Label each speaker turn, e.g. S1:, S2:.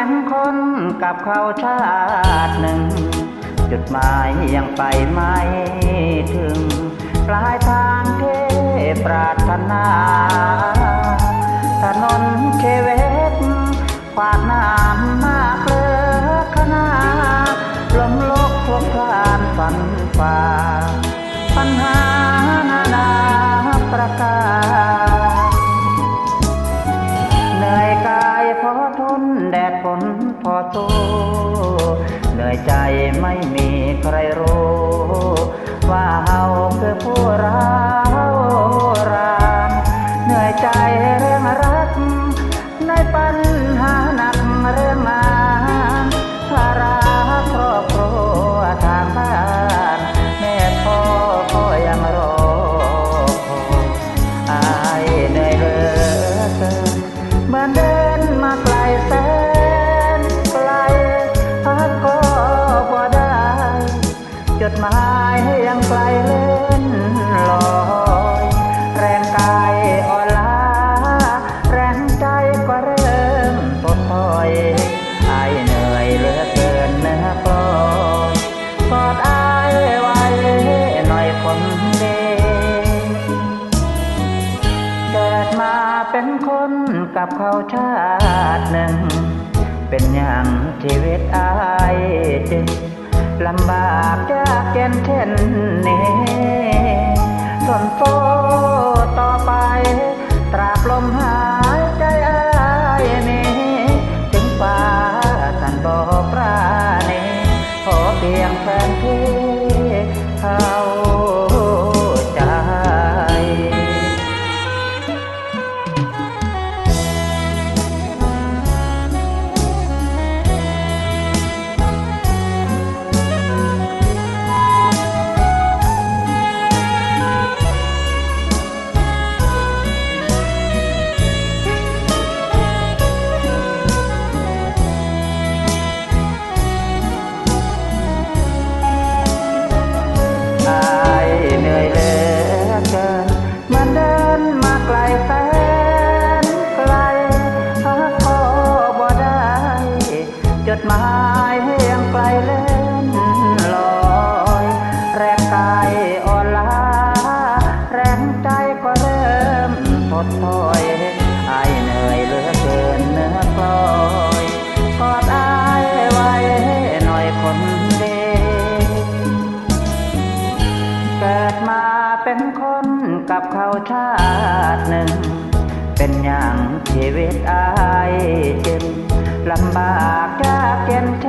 S1: เป็นคนกับเขาชาติหนึ่ง จุดหมายยังไปไม่ถึง ปลายทางเทปรารถนาถนนเคเวตขวาดน้ำมากเลือขนาลมลกคลบคลานฝันฝ่าปัญหา นพอสู้เหนื่อยใจไม่มีใครรู้ ว่าเฮาคือผู้ร้า ดหมายยังไกลเล่นลอยแรงกายอ่อนล้าแรงใจก็เริ่มตดถอยอเหนื่อยเหลือเกินเนื้อกลอยกอดอายไว้หน่อยคนดีเกิดมาเป็นคนกับเขาชาติหนึ่ง เป็นอย่างชีวิตอายจึง ลำบากยากเย็นเช่นนี้ทนโตต่อไป ตราบลมหาย ดหมายยังไกลเล่นลอยแรงกายอ่อนล้าแรงใจก็เริ่มถดถอยอายเหนื่อยเหลือเกินเนื้อกลอยกอดอายไว้หน่อยคนเดีเกิดมาเป็นคนกับเขาชาติหนึ่ง เป็นอย่างชีวิตอายจึงลำบากยาก เ